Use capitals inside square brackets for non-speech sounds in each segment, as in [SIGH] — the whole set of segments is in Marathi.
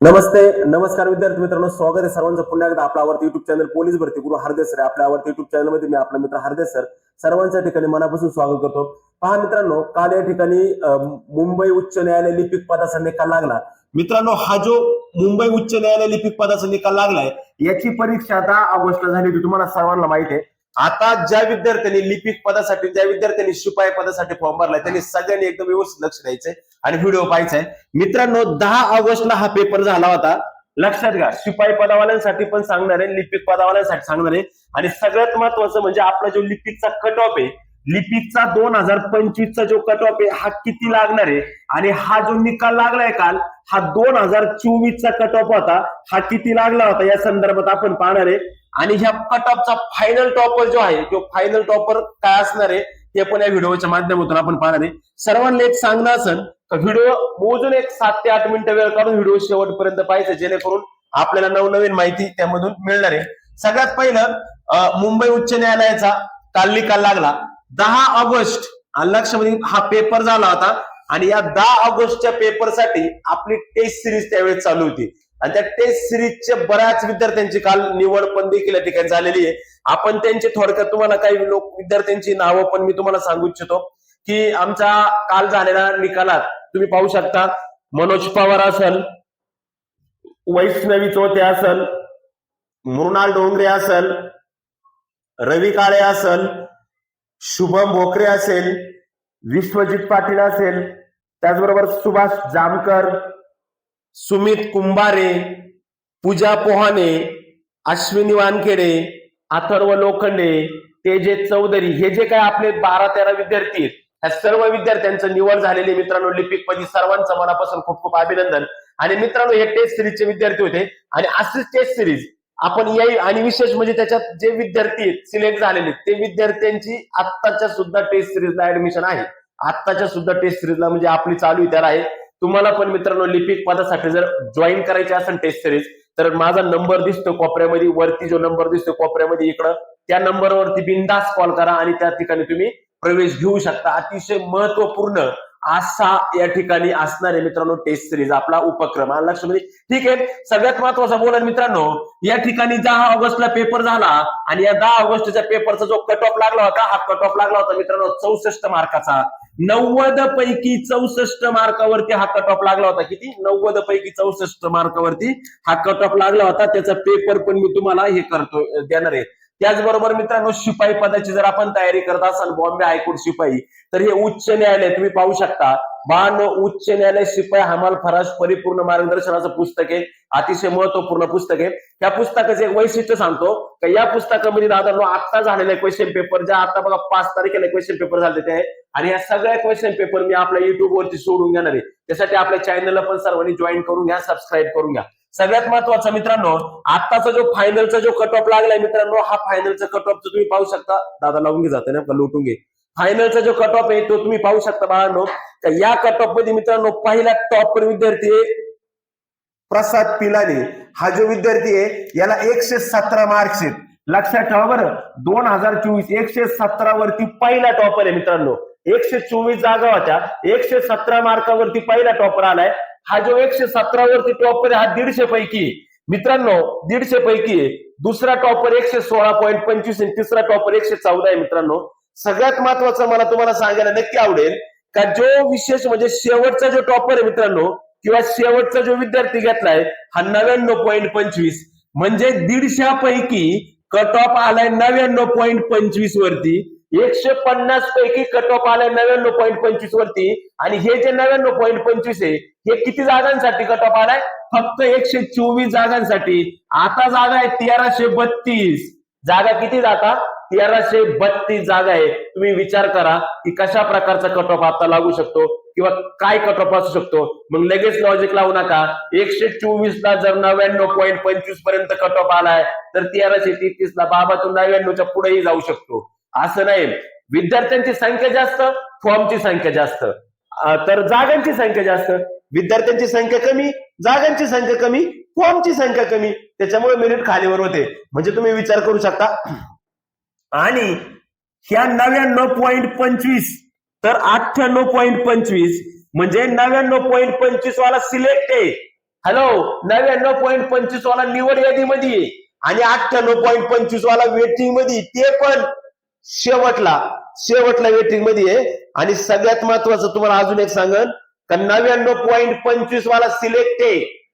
नमस्ते नमस्कार विद्यार्थी मित्रांनो स्वागत आहे सर्वांचं पुन्हा एकदा आपला आवडतं युट्यूब चॅनल पोलीस भरती गुरु हरदेस सर आपल्या आवडत्या युट्यूब चॅनलमध्ये मी आपला मित्र हरदेस सर सर्वांच्या ठिकाणी मनापासून स्वागत करतो. पहा मित्रांनो काल या ठिकाणी मुंबई उच्च न्यायालय लिपिक पदाचा निकाल लागला. मित्रांनो हा जो मुंबई उच्च न्यायालय लिपिक पदाचा निकाल लागलाय याची परीक्षा दहा ऑगस्टला झाली होती. तुम्हाला सर्वांना माहिती आहे. आता ज्या विद्यार्थ्यांनी लिपिक पदासाठी ज्या विद्यार्थ्यांनी शिपाई पदासाठी फॉर्म भरलाय त्यांनी सगळ्यांनी एकदम व्यवस्थित लक्ष द्यायचंय आणि व्हिडिओ पाहायचाय. मित्रांनो दहा ऑगस्टला हा पेपर झाला होता. लक्षात घ्या शिपाई पदावाल्यांसाठी पण सांगणार आहे लिपिक पदावाल्यांसाठी सांगणार. आहे आणि सगळ्यात महत्वाचं म्हणजे आपला जो लिपिकचा कट ऑफ आहे लिपिकचा दोन हजार पंचवीसचा जो कट ऑफ आहे हा किती लागणार आहे? आणि हा जो निकाल लागलाय काल हा दोन हजार चोवीसचा कट ऑफ होता हा किती लागला होता या संदर्भात आपण पाहणार आहे. आणि ह्या कट ऑफचा फायनल टॉपर जो आहे तो फायनल टॉपर काय असणार आहे ते पण या व्हिडिओच्या माध्यमातून आपण पाहणार आहे. सर्वांना एक सांगणं असेल व्हिडिओ मोजून एक सात ते आठ मिनिटं वेळ काढून व्हिडिओ शेवटपर्यंत पाहायचं जेणेकरून आपल्याला नवनवीन माहिती त्यामधून मिळणार आहे. सगळ्यात पहिलं मुंबई उच्च न्यायालयाचा काल निकाल लागला. दहा ऑगस्ट आणि लक्षामध्ये हा पेपर म्हणजे झाला होता. आणि या दहा ऑगस्टच्या पेपरसाठी आपली टेस्ट सिरीज त्यावेळेस चालू होती. आणि त्या टेस्ट सिरीजच्या बऱ्याच विद्यार्थ्यांची काल निवड पण देखील या ठिकाणी झालेली आहे. आपण त्यांची थोडक्यात तुम्हाला काही लोक विद्यार्थ्यांची नावं पण मी तुम्हाला सांगू इच्छितो की आमचा काल झालेल्या निकालात तुम्ही पाहू शकता. मनोज पवार असल वैष्णवी चोते असल मृणाल डोंगरे असल रवी काळे असल शुभम भोकरे असेल विश्वजित पाटील असेल त्याचबरोबर सुभाष जामकर सुमित कुंभारे पूजा पोहाने अश्विनी वानखेडे अथर्व लोखंडे तेजे चौधरी हे जे काय आपले बारा तेरा विद्यार्थी आहेत ह्या सर्व विद्यार्थ्यांचं निवड झालेले मित्रांनो लिपिक पदी सर्वांचं मनापासून खूप खूप अभिनंदन. आणि मित्रांनो हे टेस्ट सिरीजचे विद्यार्थी होते. आणि अशीच टेस्ट सिरीज आपण येईल. आणि विशेष म्हणजे त्याच्यात जे विद्यार्थी सिलेक्ट झालेले ते विद्यार्थ्यांची आत्ताच्या सुद्धा टेस्ट सिरीजला ऍडमिशन आहे. आत्ताच्या सुद्धा टेस्ट सिरीजला म्हणजे आपली चालू इतर आहे. तुम्हाला पण मित्रांनो लिपिक पदासाठी जर जॉईन करायची असेल टेस्ट सिरीज तर माझा नंबर दिसतो कोपऱ्यामध्ये वरती जो नंबर दिसतो कोपऱ्यामध्ये इकडं त्या नंबरवरती बिंदास कॉल करा आणि त्या ठिकाणी तुम्ही प्रवेश घेऊ शकता. अतिशय महत्त्वपूर्ण असा या ठिकाणी असणारे मित्रांनो टेस्ट सिरीज आपला उपक्रम. आलं लक्षामध्ये ठीक आहे? सगळ्यात महत्त्वाचा बोला मित्रांनो या ठिकाणी दहा ऑगस्टला पेपर झाला आणि या दहा ऑगस्टच्या पेपरचा जो कट ऑफ लागला होता हा कट ऑफ लागला होता मित्रांनो चौसष्ट मार्काचा. नव्वद पैकी चौसष्ट मार्कावरती हा कट ऑफ लागला होता. किती? नव्वद पैकी चौसष्ट मार्कावरती हा कट ऑफ लागला होता. त्याचा पेपर पण मी तुम्हाला हे करतो देणार आहे. त्याचबरोबर मित्रांनो शिपाई पदाची जर आपण तयारी करत असाल बॉम्बे हायकोर्ट शिपाई तर हे उच्च न्यायालय तुम्ही पाहू शकता. बाण उच्च न्यायालय शिपाई हमाल फराज परिपूर्ण मार्गदर्शनाचं पुस्तक आहे. अतिशय महत्त्वपूर्ण पुस्तक आहे. त्या पुस्तकाचं एक वैशिष्ट्य सांगतो का या पुस्तकामध्ये दादा आता झालेले क्वेश्चन पेपर ज्या आता बघा पाच तारखेला क्वेश्चन पेपर झाले ते. आहे आणि या सगळ्या क्वेश्चन पेपर मी आपल्या युट्यूबवरती सोडून घेणार आहे. त्यासाठी आपल्या चॅनलला पण सर्वांनी जॉईन करून घ्या सबस्क्राईब करून घ्या. सगळ्यात महत्त्वाचा मित्रांनो आताचा जो फायनलचा जो कट ऑफ लागलाय मित्रांनो हा फायनलचा कट ऑफ तुम्ही पाहू शकता. दादा लावून घे जाते ना लुटून घे. फायनलचा जो कट ऑफ आहे तो तुम्ही पाहू शकता बाळांनो. तर या कट ऑफमध्ये मित्रांनो पहिला टॉपर विद्यार्थी आहे प्रसाद पिलानी. हा जो विद्यार्थी आहे याला एकशे सतरा मार्क्स आहेत. लक्षात ठेवा बरं. दोन हजार चोवीस एकशे सतरा वरती पहिला टॉपर आहे मित्रांनो. एकशे चोवीस जागा होत्या. एकशे सतरा मार्कावरती पहिला टॉपर आलाय. हा जो एकशे सतरावरती टॉपर आहे हा दीडशे पैकी मित्रांनो दीडशे पैकी दुसरा टॉपर एकशे सोळा पॉईंट पंचवीस आणि तिसरा टॉपर एकशे चौदा आहे मित्रांनो. सगळ्यात महत्वाचं मला तुम्हाला सांगायला नक्की आवडेल का जो विशेष म्हणजे शेवटचा जो टॉपर आहे मित्रांनो किंवा शेवटचा जो विद्यार्थी घेतलाय हा नव्याण्णव पॉईंट पंचवीस. म्हणजे दीडशेपैकी कट ऑफ आलाय नव्याण्णव पॉईंट पंचवीस वरती. एकशे पन्नास पैकी कट ऑफ आलाय नव्याण्णव पॉईंट पंचवीस वरती. आणि हे जे नव्याण्णव पॉईंट पंचवीस आहे हे किती जागांसाठी कट ऑफ आलाय? फक्त एकशे चोवीस जागांसाठी. आता जागा आहे तेराशे बत्तीस. जागा किती जाता तेराशे बत्तीस जागा आहे. तुम्ही विचार करा की कशा प्रकारचा कट ऑफ आता लागू शकतो किंवा काय कट ऑफ असू शकतो. मग लगेच लॉजिक लावू नका. एकशे चोवीस ला जर नव्याण्णव पॉईंट पंचवीसपर्यंत कट ऑफ आलाय तर तेराशे तेहतीस ला बाबा तो नव्याण्णवच्या पुढेही जाऊ शकतो. असं नाही. विद्यार्थ्यांची संख्या जास्त फॉर्मची संख्या जास्त. तर जागांची संख्या जास्त. विद्यार्थ्यांची संख्या कमी जागांची संख्या कमी फॉर्मची संख्या कमी. त्याच्यामुळे मेरिट खालीवर होते. म्हणजे तुम्ही विचार करू शकता. आणि ह्या नव्याण्णव पॉईंट पंचवीस तर अठ्ठ्याण्णव पॉईंट पंचवीस म्हणजे नव्याण्णव पॉईंट पंचवीस वाला सिलेक्ट आहे. हॅलो नव्याण्णव पॉईंट पंचवीस वाला निवड यादीमध्ये आणि अठ्ठ्याण्णव पॉईंट पंचवीस वाला वेटिंगमध्ये ते पण शेवटला शेवटला वेटिंगमध्ये. आहे आणि सगळ्यात महत्वाचं तुम्हाला अजून एक सांगन का नव्याण्णव पॉईंट पंचवीस वाला सिलेक्ट आहे.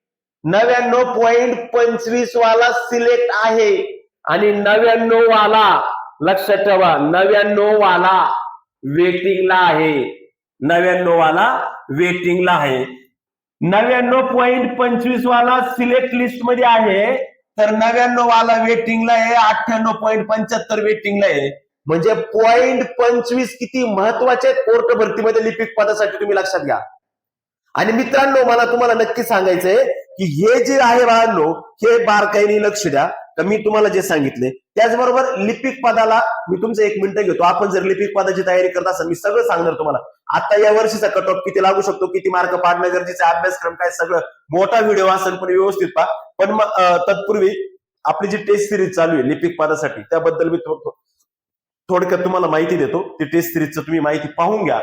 नव्याण्णव पॉईंट पंचवीस वाला सिलेक्ट आहे. आणि नव्याण्णव वाला लक्षात ठेवा नव्याण्णव वाला वेटिंगला आहे. नव्याण्णव वाला वेटिंगला आहे. नव्याण्णव पॉईंट पंचवीस वाला सिलेक्ट लिस्टमध्ये आहे. तर नव्याण्णव वाला वेटिंगला आहे अठ्ठ्याण्णव पॉईंट पंच्याहत्तर वेटिंगला आहे. म्हणजे पॉईंट पंचवीस किती महत्त्वाचे आहेत कोर्ट भरतीमध्ये लिपिक पदासाठी तुम्ही लक्षात घ्या. आणि मित्रांनो मला तुम्हाला नक्की सांगायचंय की हे जे आहे बाळांनो हे बारकाईने लक्ष द्या. तर मी तुम्हाला जे सांगितले त्याचबरोबर लिपिक पदाला मी तुमचं एक मिनिटं घेतो. आपण जर लिपिक पदाची तयारी करत असाल मी सगळं सांगणार तुम्हाला. आता या वर्षीचा कट ऑफ किती लागू शकतो किती मार्क पाडणं गरजेचं अभ्यासक्रम काय सगळं. मोठा व्हिडिओ असेल पण व्यवस्थित पहा. पण मग तत्पूर्वी आपली जी टेस्ट सिरीज चालू आहे लिपिक पदासाठी त्याबद्दल मी थो- थोडक्यात तुम्हाला माहिती देतो. ती टेस्ट सिरीजचं तुम्ही माहिती पाहून घ्या.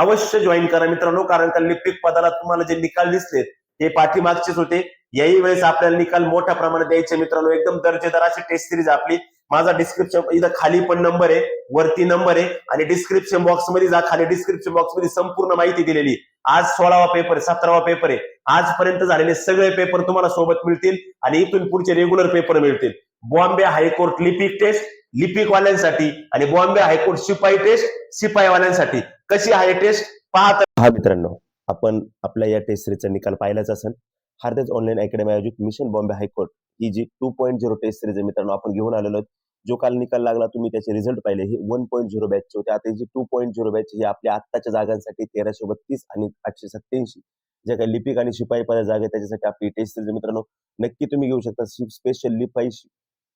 अवश्य जॉईन करा मित्रांनो कारण का लिपिक पदाला तुम्हाला जे निकाल दिसलेत हे पाठीमागचेच होते. याही वेळेस आपल्याला निकाल मोठ्या प्रमाणात द्यायचे मित्रांनो. एकदम दर्जेदार अशी टेस्ट सिरीज आपली. माझा डिस्क्रिप्शन इथं खाली पण नंबर आहे वरती नंबर आहे आणि डिस्क्रिप्शन बॉक्समध्ये जा. खाली डिस्क्रिप्शन बॉक्समध्ये संपूर्ण माहिती दिलेली आज सोळावा पेपर आहे सतरावा पेपर आहे. आजपर्यंत झालेले सगळे पेपर तुम्हाला सोबत मिळतील आणि इथून पुढचे रेग्युलर पेपर मिळतील. बॉम्बे हायकोर्ट लिपिक टेस्ट लिपिकवाल्यांसाठी आणि बॉम्बे हायकोर्ट शिपाई टेस्ट शिपाईवाल्यांसाठी कशी आहे टेस्ट? पाहत हा मित्रांनो आपण आपल्या या टेस्ट सिरीजचा निकाल पाहिलाच असेल. हार्देज ऑनलाईन अकॅडमी आयोजित मिशन बॉम्बे हायकोर्ट ही G two point zero test series आहे मित्रांनो आपण घेऊन आलेलो आहोत. जो काल निकाल लागला तुम्ही त्याचे रिझल्ट पाहिले. हे वन पॉईंट झिरो बॅचचे होते. आता G two point zero batch ही आपल्या आत्ताच्या जागांसाठी तेराशे बत्तीस आणि आठशे सत्याऐंशी ज्या काही लिपिक आणि शिपाई पदा जागा त्याच्यासाठी आपली टेस्ट सिरीज मित्रांनो. नक्की तुम्ही घेऊ शकता. स्पेशल लिपाई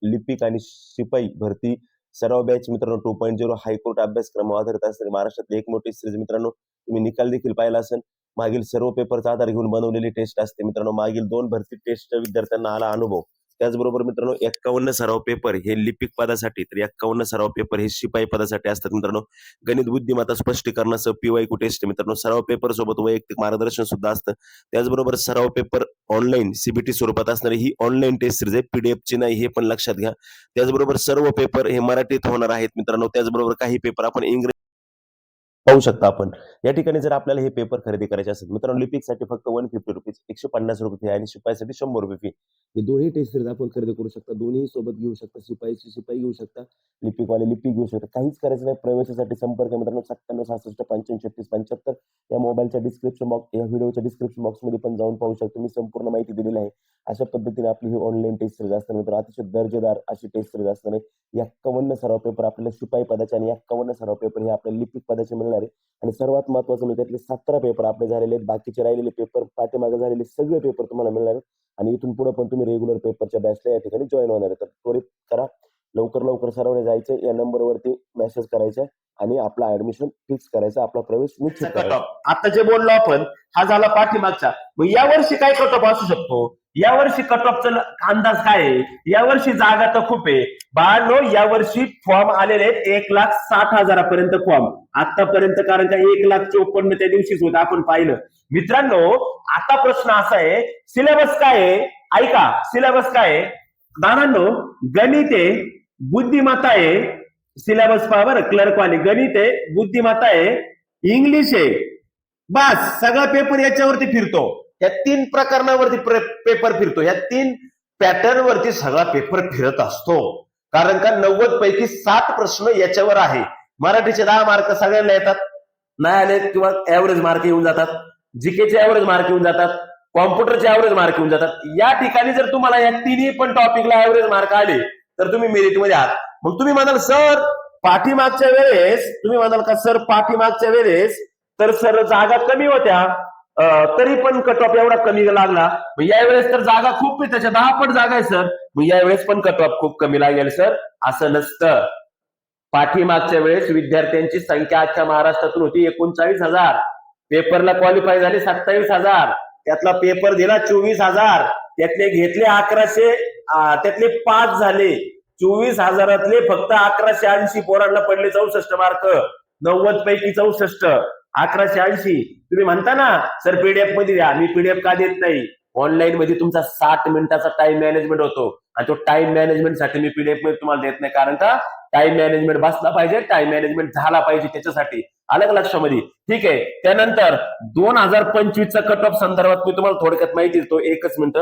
लिपिक आणि शिपाई भरती. सर्व बॅच मित्रांनो टू पॉईंट झिरो हायकोर्ट अभ्यासक्रम आधारित असणारी महाराष्ट्रातली एक मोठी सिरीज मित्रांनो तुम्ही निकाल देखील पाहिला असेल. मागील सर्व पेपरचा आधार घेऊन बनवलेली टेस्ट असते मित्रांनो. मागील दोन भरती टेस्टच्या विद्यार्थ्यांना आला अनुभव. त्याचबरोबर मित्रांनो एक्कावन्न सराव पेपर हे लिपिक पदासाठी तर एक्कावन्न सराव पेपर हे शिपाई पदासाठी असतात मित्रांनो. गणित बुद्धिमत्ता स्पष्टीकरणासह पीवायकू टेस्ट मित्रांनो? सराव पेपर सोबत वैयक्तिक मार्गदर्शन सुद्धा असतं. त्याचबरोबर सराव पेपर ऑनलाईन सीबीटी स्वरूपात असणारी ही ऑनलाईन टेस्ट सिरीज आहे. पीडीएफची नाही हे पण लक्षात घ्या. त्याचबरोबर सर्व पेपर हे मराठीत होणार आहेत मित्रांनो. त्याचबरोबर काही पेपर आपण इंग्रजी पाहू शकता आपण. या ठिकाणी जर आपल्याला हे पेपर खरेदी करायचे असेल मित्रांनो लिपिकसाठी फक्त वन फिफ्टी रुपीज एकशे पन्नास रुपये फी आणि शिपाईसाठी शंभर रुपये फी हे दोन्ही टेस्ट सिरीज आपण खरेदी करू शकता. दोन्ही सोबत घेऊ शकता शिपाईची शिपाई घेऊ शकता. लिपिकवाले लिपिक घेऊ शकता. काहीच करायचं नाही. प्रवेशासाठी संपर्क मित्रांनो सत्त्याण्णव सहासष्ट पंच्याऐंशी छत्तीस पंच्याहत्तर. या मोबाईलच्या डिस्क्रिप्शन बॉक्स या व्हिडिओच्या डिस्क्रिप्शन बॉक्समध्ये पण जाऊन पाहू शकतो. मी संपूर्ण माहिती दिलेली आहे. अशा पद्धतीने आपली ही ऑनलाईन टेस्ट सिरीज असताना मित्रांनो. अतिशय दर्जेदार अशी टेस्ट सिरीज असताना आहे एक्कावन्न सराव पेपर आपल्याला शिपाई पदाचे आणि एक्कावन्न सराव पेपर हे आपल्याला लिपिक पदाचे मिळणार आहे. आणि सर्वात महत्वाचं म्हणजे त्यातले सतरा पेपर आपले झालेले आहेत. बाकीचे राहिलेले पेपर पाठीमागे झालेले सगळे पेपर तुम्हाला मिळणार आहेत. आणि इथून पुढे पण तुम्ही रेग्युलर पेपरच्या बॅचला या ठिकाणी जॉईन होणार आहे तर त्वरित करा. लवकर लवकर सर्वांनी जायचं या नंबरवरती मेसेज करायचा आणि आपला ऍडमिशन फिक्स करायचा आपला प्रवेश निश्चित करायचा आता जे बोललो आपण हा झाला पाठीमागचा. मग या वर्षी काय कट ऑफ असू शकतो? या वर्षी कट ऑफचा अंदाज काय आहे? या वर्षी जागा तर खूप आहे. बाळांनो या वर्षी फॉर्म आलेले आहेत एक लाख साठ हजारापर्यंत फॉर्म आतापर्यंत कारण का एक लाख चोपन्न त्या दिवशीच होत आपण पाहिलं. मित्रांनो आता प्रश्न असा आहे सिलेबस काय आहे? ऐका सिलेबस काय आहे? दादांनो गणित आहे बुद्धिमत्ता आहे सिलेबस पहा बरं क्लर्क वाले गणित आहे बुद्धिमत्ता आहे इंग्लिश आहे. बस सगळा पेपर याच्यावरती फिरतो. या तीन प्रकरणावरती पेपर फिरतो. या तीन पॅटर्न वरती सगळा पेपर फिरत असतो. कारण का नव्वद पैकी सात प्रश्न याच्यावर आहे. मराठीचे दहा मार्क सगळ्यांना येतात. नाही आले किंवा ऍव्हरेज मार्क येऊन जातात. जीकेचे ऍव्हरेज मार्क येऊन जातात. कॉम्प्युटरचे ऍव्हरेज मार्क येऊन जातात. या ठिकाणी जर तुम्हाला या तिन्ही पण टॉपिकला ऍव्हरेज मार्क आले तर तुम्ही मेरिटमध्ये आहात. मग तुम्ही म्हणाल सर पाठीमागच्या वेळेस तुम्ही म्हणाल का सर पाठीमागच्या वेळेस तर सर जागा कमी होत्या. तरी पण कट ऑफ एवढा कमी लागला. मग यावेळेस तर जागा खूप आहे त्याच्या दहा पण जागा आहे सर मग यावेळेस पण कट ऑफ खूप कमी लागेल सर असं नसतं. पाठीमागच्या वेळेस विद्यार्थ्यांची संख्या आजच्या महाराष्ट्रातून होती एकोणचाळीस हजार. पेपरला क्वालिफाय झाले सत्तावीस हजार. त्यातला पेपर दिला चोवीस हजार. त्यातले घेतले अकराशे त्यातले पाच झाले. चोवीस हजारातले फक्त अकराशे ऐंशी पोरांना पडले चौसष्ट मार्क नव्वद पैकी चौसष्ट. अकराशे ऐंशी. तुम्ही म्हणता ना सर पीडीएफमध्ये द्या. मी पीडीएफ का देत नाही? ऑनलाईन मध्ये तुमचा साठ मिनिटाचा टाइम मॅनेजमेंट होतो. आणि तो टाइम मॅनेजमेंटसाठी मी पीडीएफमध्ये तुम्हाला देत नाही. कारण का? टाइम मॅनेजमेंट बसला पाहिजे टाइम मॅनेजमेंट झाला पाहिजे त्याच्यासाठी. अलग लक्षामध्ये? ठीक आहे. त्यानंतर दोन हजार पंचवीसचा कट ऑफ संदर्भात मी तुम्हाला थोडक्यात माहिती देतो. एकच मिनिट.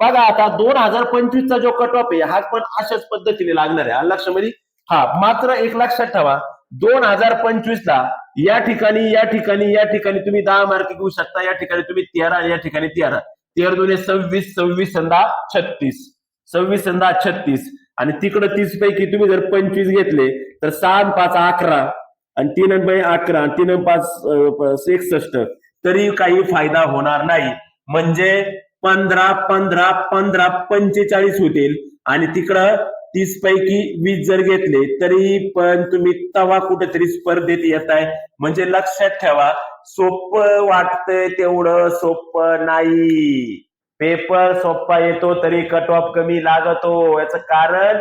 बघा आता दोन हजार पंचवीसचा जो कट ऑफ आहे हा पण अशाच पद्धतीने लागणार आहे. आलं लक्षामध्ये? हा मात्र एक लक्षात ठेवा. दोन हजार पंचवीस ला या ठिकाणी या ठिकाणी या ठिकाणी तुम्ही दहा मार्क घेऊ शकता या ठिकाणी तुम्ही तेरा या ठिकाणी तेरा. तेरा दोन सव्वीस सव्वीस संधा छत्तीस. सव्वीस संधा छत्तीस. आणि तिकडे तीस पैकी तुम्ही जर पंचवीस घेतले तर सहा पाच अकरा आणि तीन अकरा तीन पाच एकसष्ट. तरी काही फायदा होणार नाही. म्हणजे पंधरा पंधरा पंधरा पंचेचाळीस होतील. आणि तिकडं तीस पैकी वीस जर घेतले तरी पण तुम्ही तवा कुठेतरी स्पर्धेत येत आहे म्हणजे लक्षात ठेवा सोप वाटतंय तेवढं सोपं नाही. पेपर सोपा येतो तरी कट ऑफ कमी लागतो. याच कारण?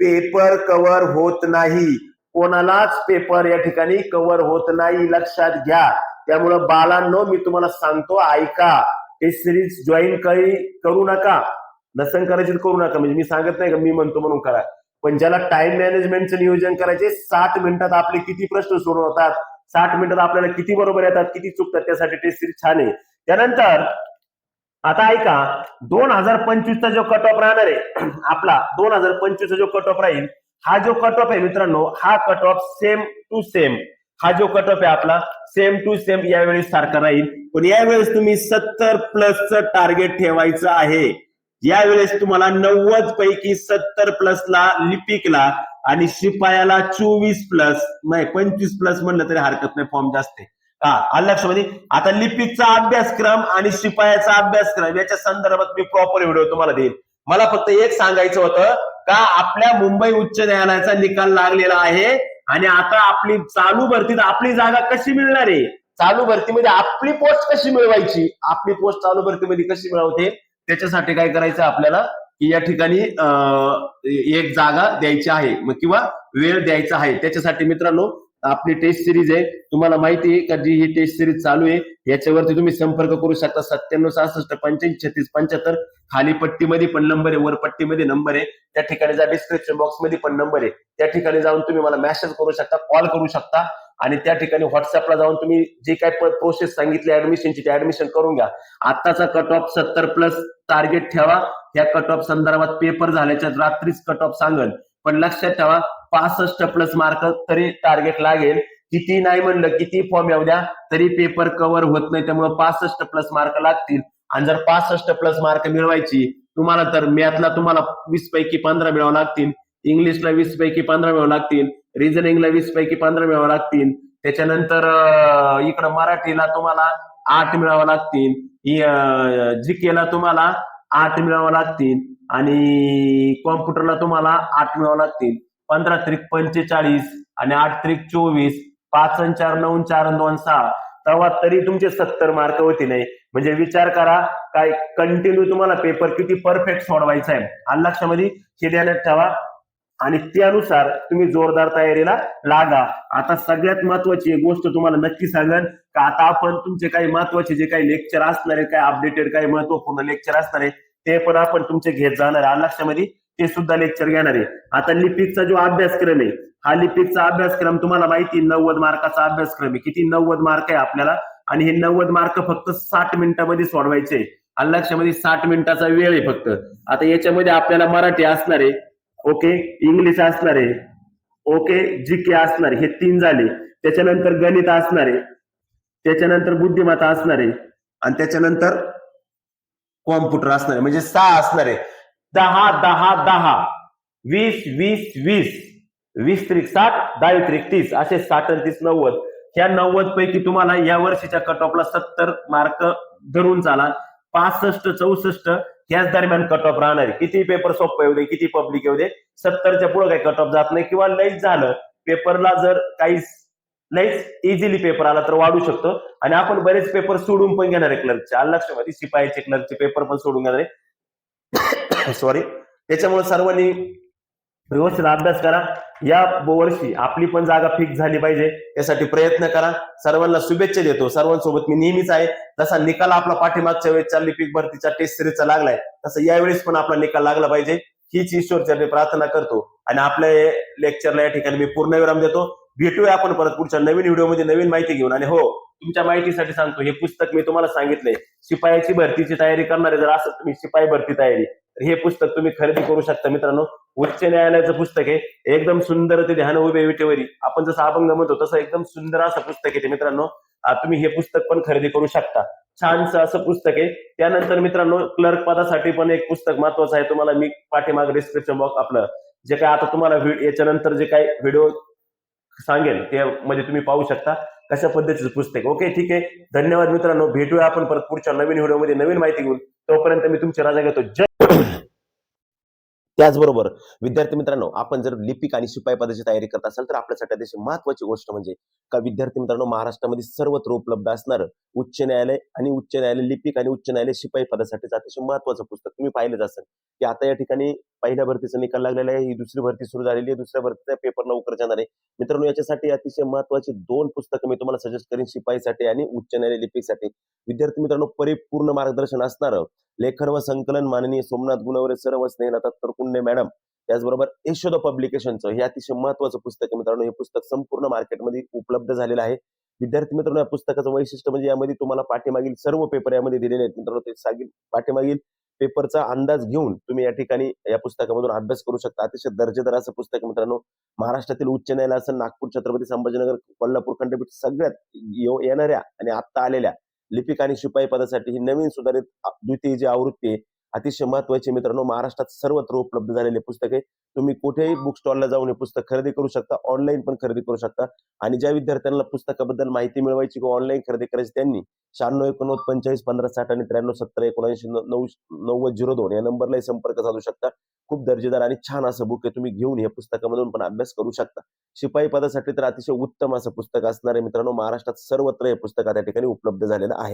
पेपर कव्हर होत नाही. कोणालाच पेपर या ठिकाणी कव्हर होत नाही लक्षात घ्या. त्यामुळं बालांनो मी तुम्हाला सांगतो ऐका. टेस्ट सिरीज जॉईन करू नका. नसन करायची तर करू नका. म्हणजे मी सांगत नाही का मी म्हणतो म्हणून करा. पण ज्याला टाइम मॅनेजमेंटचं नियोजन करायचे साठ मिनिटात आपले किती प्रश्न सोडवतात साठ मिनिटात आपल्याला किती बरोबर येतात किती चुकतात त्यासाठी टेस्ट सिरीज छान आहे. त्यानंतर आता ऐका दोन हजार पंचवीसचा जो कट ऑफ राहणार आहे [CLEARS THROAT] आपला दोन हजार पंचवीसचा जो कट ऑफ राहील हा जो कट ऑफ आहे मित्रांनो हा cut off same to same हा जो कट ऑफ आहे आपला सेम टू सेम यावेळेस सारखा राहील. पण यावेळेस तुम्ही सत्तर प्लसचं टार्गेट ठेवायचं आहे. यावेळेस तुम्हाला नव्वद पैकी सत्तर प्लसला लिपिकला आणि शिपायाला चोवीस प्लस नाही पंचवीस प्लस म्हणलं तरी हरकत नाही फॉर्म जास्त आहे. हा आलं लक्षामध्ये म्हणजे? आता लिपिकचा अभ्यासक्रम आणि शिपायाचा अभ्यासक्रम याच्या संदर्भात मी प्रॉपर व्हिडिओ तुम्हाला देईन. मला फक्त एक सांगायचं होतं का आपल्या मुंबई उच्च न्यायालयाचा निकाल लागलेला आहे आणि आता आपली चालू भरतीत आपली जागा कशी मिळणार आहे? चालू भरतीमध्ये आपली पोस्ट कशी मिळवायची? आपली पोस्ट चालू भरतीमध्ये कशी मिळवते? त्याच्यासाठी काय करायचं आपल्याला? की या ठिकाणी एक जागा द्यायची आहे. मग किंवा वेळ द्यायचा आहे. त्याच्यासाठी मित्रांनो आपली टेस्ट सिरीज आहे. तुम्हाला माहिती आहे का जी ही टेस्ट सिरीज चालू आहे याच्यावरती तुम्ही संपर्क करू शकता. सत्त्याण्णव सहासष्ट पंच्याऐंशी छत्तीस पंच्याहत्तर. खाली पट्टीमध्ये पण नंबर आहे वर पट्टीमध्ये नंबर आहे. त्या ठिकाणी जा डिस्क्रिप्शन बॉक्समध्ये पण नंबर आहे. त्या ठिकाणी जाऊन तुम्ही मला मेसेज करू शकता कॉल करू शकता. आणि त्या ठिकाणी व्हॉट्सअपला जाऊन तुम्ही जे काय प्रोसेस सांगितली ऍडमिशनची ते ऍडमिशन करून घ्या. आताचा कट ऑफ सत्तर प्लस टार्गेट ठेवा. ह्या कट ऑफ संदर्भात पेपर झाल्याच्या रात्रीच कट ऑफ सांगल. पण लक्षात ठेवा पासष्ट प्लस मार्क तरी टार्गेट लागेल. किती नाही म्हणलं किती फॉर्म येऊ द्या तरी पेपर कव्हर होत नाही. त्यामुळे पासष्ट प्लस मार्क लागतील. आणि जर पासष्ट प्लस मार्क मिळवायची तुम्हाला तर मॅथला तुम्हाला वीस पैकी पंधरा मिळावं लागतील. इंग्लिशला वीस पैकी पंधरा मिळावं लागतील. रिझनिंगला वीस पैकी पंधरा मिळावं लागतील. त्याच्यानंतर इकडं मराठीला तुम्हाला आठ मिळावं लागतील. जीकेला तुम्हाला आठ मिळावं लागतील. आणि कॉम्प्युटरला तुम्हाला आठ मिळावं लागतील. पंधरा त्रिक पंचेचाळीस आणि आठ त्रिक चोवीस. पाच अन चार नऊ चार दोन सहा. तेव्हा तरी तुमचे सत्तर मार्क होते नाही म्हणजे विचार करा काय कंटिन्यू तुम्हाला पेपर किती परफेक्ट सोडवायचा आहे. आणि लक्षामध्ये हे ध्यानात ठेवा. आणि त्यानुसार तुम्ही जोरदार तयारीला लागा. आता सगळ्यात महत्वाची एक गोष्ट तुम्हाला नक्की सांगेन का आता आपण तुमचे काही महत्त्वाचे जे काही लेक्चर असणार आहे काय अपडेटेड काही महत्त्वपूर्ण लेक्चर असणार आहे ते पण आपण तुमचे घेत जाणार आहे. लक्षामध्ये ते सुद्धा लेक्चर घेणार आहे. आता लिपिकचा जो अभ्यासक्रम आहे हा लिपिकचा अभ्यासक्रम तुम्हाला माहिती आहे, नव्वद मार्काचा अभ्यासक्रम आहे. किती नव्वद मार्क आहे आपल्याला? आणि हे नव्वद मार्क फक्त साठ मिनिटामध्ये सोडवायचे आहे. लक्षामध्ये साठ मिनिटाचा वेळ आहे फक्त. आता याच्यामध्ये आपल्याला मराठी असणार आहे. ओके? इंग्लिश असणार आहे. ओके? जी के असणार हे तीन झाले. त्याच्यानंतर गणित असणार आहे. त्याच्यानंतर बुद्धिमत्ता असणार आहे. आणि त्याच्यानंतर कॉम्प्युटर असणार आहे. म्हणजे सहा असणार आहे. दहा दहा दहा. वीस वीस वीस. वीस त्रिक साठ दहा त्रिक तीस. असे साठ आणि तीस नव्वद. ह्या नव्वद पैकी तुम्हाला या वर्षीच्या कट ऑफला सत्तर मार्क धरून चाला. पासष्ट चौसष्ट. याच दरम्यान कट ऑफ राहणार आहे. किती पेपर सोपं येऊ दे किती पब्लिक येऊ दे सत्तरच्या पुढे काही कट ऑफ जात नाही. किंवा लईच झालं पेपरला जर काही लईच इझिली पेपर आला तर वाढू शकतो. आणि आपण बरेच पेपर सोडून पण घेणार आहे क्लर्कचे आलं लक्षामध्ये? शिपाईचे क्लर्कचे पेपर पण सोडून घेणार आहे. [COUGHS] सॉरी त्याच्यामुळे सर्वांनी व्यवस्थित अभ्यास करा. या वर्षी आपली पण जागा फिक्स झाली पाहिजे. यासाठी प्रयत्न करा. सर्वांना शुभेच्छा देतो. सर्वांसोबत मी नेहमीच आहे. जसा निकाल आपला पाठीमागच्या वेळेस चालली पीक भरतीच्या टेस्ट सिरीजचा लागलाय तसं यावेळेस पण आपला निकाल लागला पाहिजे. हीच ईश्वरचरणी प्रार्थना करतो. आणि आपल्या लेक्चरला या ठिकाणी मी पूर्ण विराम देतो. भेटूया आपण परत पुढच्या नवीन व्हिडिओमध्ये नवीन माहिती घेऊन. आणि हो तुमच्या माहितीसाठी सांगतो. हे पुस्तक मी तुम्हाला सांगितलंय. शिपायाची भरतीची तयारी करणारे जर असं तुम्ही शिपाई भरती तयारी. तर हे पुस्तक तुम्ही खरेदी करू शकता मित्रांनो. उच्च न्यायालयाचं पुस्तक आहे. एकदम सुंदर ते ध्यान उभे विटेवरी. आपण जसं अभंग म्हणतो तसं एकदम सुंदर असं पुस्तक आहे ते मित्रांनो. तुम्ही हे पुस्तक पण खरेदी करू शकता. छानसं असं पुस्तक आहे. त्यानंतर मित्रांनो क्लर्क पदासाठी पण एक पुस्तक महत्वाचं आहे. तुम्हाला मी पाठीमाग डिस्क्रिप्शन बॉक्स आपलं. जे काय आता तुम्हाला याच्यानंतर जे काही व्हिडिओ सांगेल ते मध्ये तुम्ही पाहू शकता. कशा पद्धतीचं पुस्तक? ओके ठीक आहे. धन्यवाद मित्रांनो. भेटूया आपण परत पुढच्या नवीन व्हिडिओमध्ये नवीन माहिती घेऊन. तोपर्यंत मी तुमची राजा घेतो. जय त्याचबरोबर विद्यार्थी मित्रांनो आपण जर लिपिक आणि शिपाई पदाची तयारी करत असाल तर आपल्यासाठी अतिशय महत्वाची गोष्ट म्हणजे का विद्यार्थी मित्रांनो महाराष्ट्रामध्ये सर्वत्र उपलब्ध असणार उच्च न्यायालय आणि उच्च न्यायालय लिपिक आणि उच्च न्यायालय शिपाई पदासाठीचं अतिशय महत्वाचं पुस्तक तुम्ही पाहिलंच असेल. की आता या ठिकाणी पहिल्या भरतीचा निकाल लागलेला आहे ही दुसरी भरती सुरू झालेली आहे दुसऱ्या भरतीचा पेपर लवकर जाणार आहे. मित्रांनो याच्यासाठी अतिशय महत्वाची दोन पुस्तकं मी तुम्हाला सजेस्ट करेन शिपाईसाठी आणि उच्च न्यायालय लिपिकसाठी. विद्यार्थी मित्रांनो परिपूर्ण मार्गदर्शन असणारं लेखन व संकलन माननीय सोमनाथ गुणवरे सर व स्नेहलता तरकुंडे मॅडम त्याचबरोबर यशोद पब्लिकेशनचं हे अतिशय महत्वाचं पुस्तक आहे मित्रांनो. हे पुस्तक संपूर्ण मार्केटमध्ये उपलब्ध झालेलं आहे. विद्यार्थी मित्रांनो या पुस्तकाचं वैशिष्ट्य म्हणजे यामध्ये तुम्हाला पाठीमागील सर्व पेपर यामध्ये दिलेले आहेत मित्रांनो. ते सागील पाठीमागील पेपरचा अंदाज घेऊन तुम्ही या ठिकाणी या पुस्तकामधून अभ्यास करू शकता. अतिशय दर्जेदार असं पुस्तक मित्रांनो. महाराष्ट्रातील उच्च न्यायालय नागपूर छत्रपती संभाजीनगर कोल्हापूर खंडपीठ सगळ्यात येणाऱ्या आणि आत्ता आलेल्या लिपिक आणि शिपाई पदासाठी ही नवीन सुधारित द्वितीय जी आवृत्ती आहे अतिशय महत्त्वाचे मित्रांनो महाराष्ट्रात सर्वत्र उपलब्ध झालेले पुस्तक आहे. तुम्ही कुठेही बुक स्टॉलला जाऊन हे पुस्तक खरेदी करू शकता ऑनलाईन पण खरेदी करू शकता. आणि ज्या विद्यार्थ्यांना पुस्तकाबद्दल माहिती मिळवायची किंवा ऑनलाईन खरेदी करायची त्यांनी शहाण्णव एकोणनव्वद पंचेचाळीस पंधरा साठ आणि त्र्याण्णव सत्तर एकोणऐंशी नऊ नव्वद झिरो दोन या नंबरलाही संपर्क साधू शकता. खूप दर्जेदार आणि छान असं बुक आहे. तुम्ही घेऊन या पुस्तकामधून पण अभ्यास करू शकता. शिपाई पदासाठी तर अतिशय उत्तम असं पुस्तक असणार आहे मित्रांनो. महाराष्ट्रात सर्वत्र हे पुस्तक त्या ठिकाणी उपलब्ध झालेलं आहे.